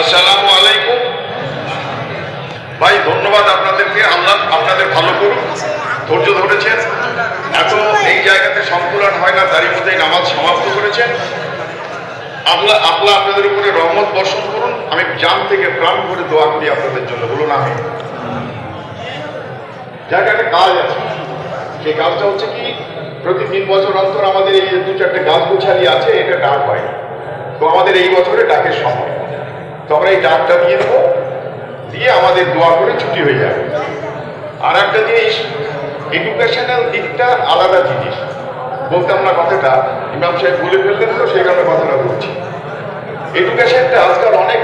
আসসালামু আলাইকুম। ভাই, ধন্যবাদ আপনাদেরকে। আল্লাহ আপনাদের ভালো করুন ধৈর্য ধরেছেন। এত এই জায়গাতে সংকুলন হয় না, তারই মধ্যেই নামাজ সমাপ্ত করেছেন। আল্লাহ আল্লাহ আপনাদের উপরে রহমত বর্ষণ করুন। আমি জান থেকে প্রাণ করে দোয়া করি আপনাদের জন্য। বলুন আমি যার একটা কাজ আছে। সেই কাজটা হচ্ছে কি, প্রতি তিন বছর অন্তর আমাদের এই দু চারটে গাছ গোছালি আছে, এটা ডাক হয়। তো আমাদের এই বছরে ডাকের সময়। তো আমরা এই ডাকটা দিয়ে দেবো। দিয়ে আমাদের দোয়া করে ছুটি হয়ে যাবে। আর একটা জিনিস এডুকেশনাল দিকটা আলাদা জিনিস। বলতাম না কথাটা, ইমাম সাহেব বলে ফেললেন তো, সেই কারণে কথাটা বলছি। এডুকেশনটা আজকাল অনেক